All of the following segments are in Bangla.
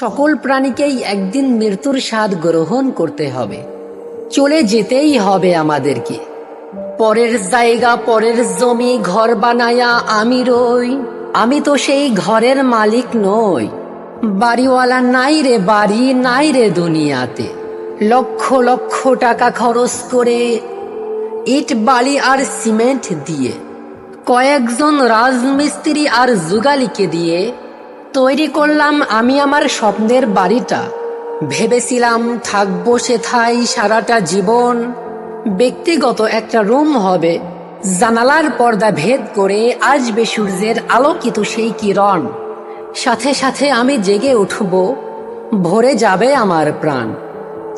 সকল প্রাণীকেই একদিন মৃত্যুর স্বাদ গ্রহণ করতে হবে। চলে যেতেই হবে আমাদেরকে। পরের জায়গা, পরের জমি, ঘর বানায়া আমি রই। আমি তো সেই ঘরের মালিক নই। বাড়িওয়ালা নাই রে বাড়ি, নাই রে দুনিয়াতে। লক্ষ লক্ষ টাকা খরচ করে ইট, বালি আর সিমেন্ট দিয়ে, কয়েকজন রাজমিস্ত্রি আর যুগালিকে দিয়ে তৈরি করলাম আমি আমার স্বপ্নের বাড়িটা। ভেবেছিলাম থাকব সেথায় সারাটা জীবন। ব্যক্তিগত একটা রুম হবে। জানালার পর্দা ভেদ করে আসবে সূর্যের আলোকিত সেই কিরণ। সাথে সাথে আমি জেগে উঠব। ভরে যাবে আমার প্রাণ।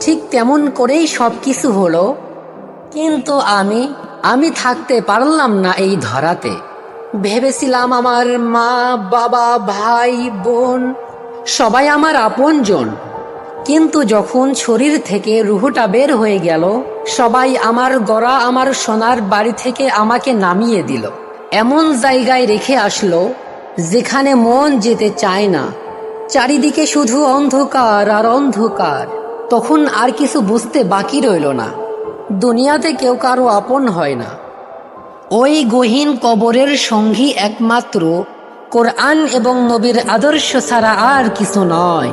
ঠিক তেমন করেই সব কিছু হলো। কিন্তু আমি আমি থাকতে পারলাম না এই ধরাতে। ভেবেছিলাম আমার মা, বাবা, ভাই, বোন সবাই আমার আপনজন। কিন্তু যখন শরীর থেকে রুহুটা বের হয়ে গেল, সবাই আমার গড়া, আমার সোনার বাড়ি থেকে আমাকে নামিয়ে দিল। এমন জায়গায় রেখে আসলো যেখানে মন যেতে চায় না। চারিদিকে শুধু অন্ধকার আর অন্ধকার। তখন আর কিছু বুঝতে বাকি রইল না। দুনিয়াতে কেউ কারও আপন হয় না। ওই গহীন কবরের সঙ্গী একমাত্র কোরআন এবং নবীর আদর্শ ছাড়া আর কিছু নয়।